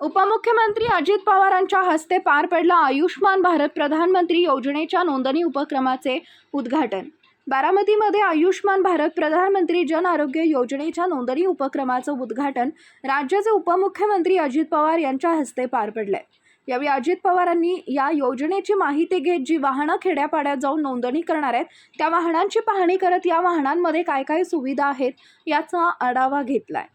उपमुख्यमंत्री अजित पवारांच्या हस्ते पार पडला आयुष्मान भारत प्रधानमंत्री योजनेच्या नोंदणी उपक्रमाचे उद्घाटन. बारामतीमध्ये आयुष्मान भारत प्रधानमंत्री जन आरोग्य योजनेच्या नोंदणी उपक्रमाचं उद्घाटन राज्याचे उपमुख्यमंत्री अजित पवार यांच्या हस्ते पार पडले यावेळी अजित पवारांनी या योजनेची माहिती घेत जी वाहनं खेड्यापाड्यात जाऊन नोंदणी करणार आहेत त्या वाहनांची पाहणी करत या वाहनांमध्ये काय काय सुविधा आहेत याचा आढावा घेतलाय.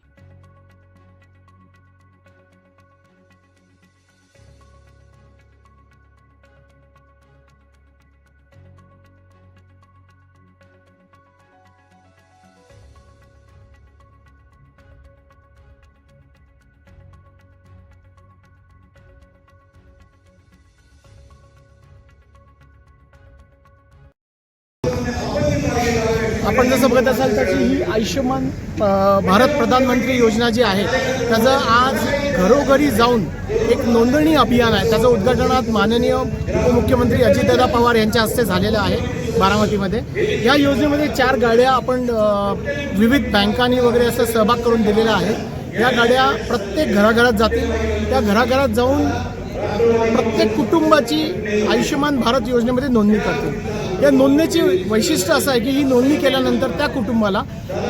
आपण जसं बघत असाल तर ही आयुष्यमान भारत प्रधानमंत्री योजना जी आहे त्याचं आज घरोघरी जाऊन एक नोंदणी अभियान आहे. त्याचं उद्घाटन आज माननीय उपमुख्यमंत्री अजितदादा पवार यांच्या हस्ते झालेलं आहे बारामतीमध्ये. या योजनेमध्ये चार गाड्या आपण विविध बँकांनी वगैरे असं सहभाग करून दिलेला आहे. या गाड्या प्रत्येक घराघरात जातील. त्या घराघरात जाऊन प्रत्येक कुटुंबाची आयुष्यमान भारत योजनेमध्ये नोंदणी करतील. या नोंदणीची वैशिष्ट्य असं आहे की ही नोंदणी केल्यानंतर त्या कुटुंबाला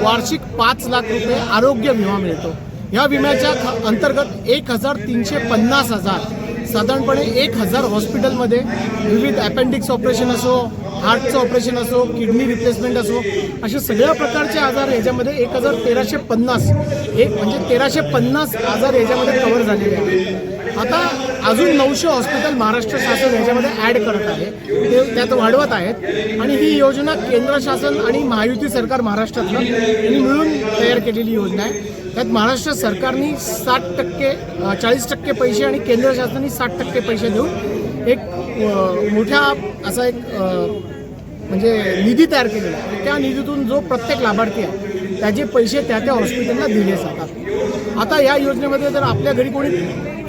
वार्षिक पाच लाख रुपये आरोग्य विमा मिळतो. या विम्याच्या अंतर्गत एक हजार तीनशे पन्नास हजार साधारणपणे एक हजार हॉस्पिटलमध्ये विविध अपेंडिक्स ऑपरेशन असो हार्टचं ऑपरेशन असो किडनी रिप्लेसमेंट असो असे सगळ्या प्रकारचे आजार याच्यामध्ये एक हजार तेराशे पन्नास एक म्हणजे तेराशे पन्नास आजार याच्यामध्ये कव्हर झालेले आहेत. आता अजून नऊशे हॉस्पिटल महाराष्ट्र शासन याच्यामध्ये ॲड करत आहे. ते त्यात वाढवत आहेत. आणि ही योजना केंद्र शासन आणि महायुती सरकार महाराष्ट्रातलं यांनी मिळून तयार केलेली योजना आहे. त्यात महाराष्ट्र सरकारने साठ टक्के चाळीस टक्के पैसे आणि केंद्र शासनाने साठ टक्के पैसे देऊन एक मोठ्या असा एक म्हणजे निधी तयार केलेला आहे. त्या निधीतून जो प्रत्येक लाभार्थी आहे त्याचे पैसे त्या त्या हॉस्पिटलला दिले जातात. आता या योजनेमध्ये जर आपल्या घरी कोणी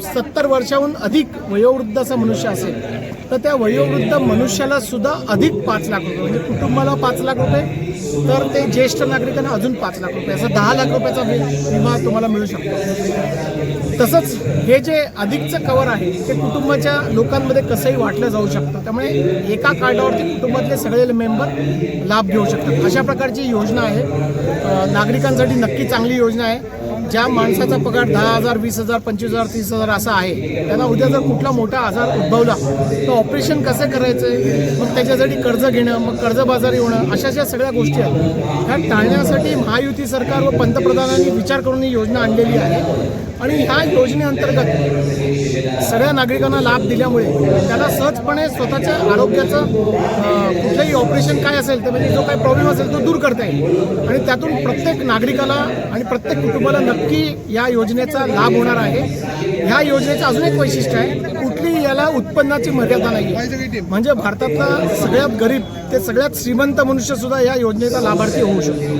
सत्तर वर्षाहून अधिक वयोवृद्धाचा मनुष्य असेल तर त्या वयोवृद्ध मनुष्याला सुद्धा अधिक पाच लाख रुपये म्हणजे कुटुंबाला पाच लाख रुपये तर ते ज्येष्ठ नागरिकांना अजून पाच लाख रुपये असं दहा लाख रुपयाचा विमा तुम्हाला मिळू शकतो. तसंच हे जे अधिकचं कवर आहे ते कुटुंबाच्या लोकांमध्ये कसंही वाटलं जाऊ शकतं. त्यामुळे एका कार्डावरती कुटुंबातले सगळे मेंबर लाभ घेऊ शकतात. अशा प्रकारची योजना आहे. नागरिकांसाठी नक्की चांगली योजना आहे. ज्या माणसाचा पगार दहा हजार वीस हजार पंचवीस हजार तीस हजार असा आहे त्यांना उद्या जर कुठला मोठा आजार उद्भवला तर ऑपरेशन कसं करायचं मग त्याच्यासाठी कर्ज घेणं मग कर्जबाजारी होणं अशा ज्या सगळ्या गोष्टी आहेत. ह्या टाळण्यासाठी महायुती सरकार व पंतप्रधानांनी विचार करून ही योजना आणलेली आहे. आणि ह्या योजनेअंतर्गत सगळ्या नागरिकांना लाभ दिल्यामुळे त्याला सहजपणे स्वतःच्या आरोग्याचं कुठलंही ऑपरेशन काय असेल तर म्हणजे जो काही प्रॉब्लेम असेल तो दूर करता येईल. आणि त्यातून प्रत्येक नागरिकाला आणि प्रत्येक कुटुंबाला नक्की या योजनेचा लाभ होणार आहे. ह्या योजनेचं अजून एक वैशिष्ट्य आहे कुठलीही याला उत्पन्नाची मर्यादा नाही म्हणजे भारतातला सगळ्यात गरीब ते सगळ्यात श्रीमंत मनुष्यसुद्धा या योजनेचा लाभार्थी होऊ शकतो.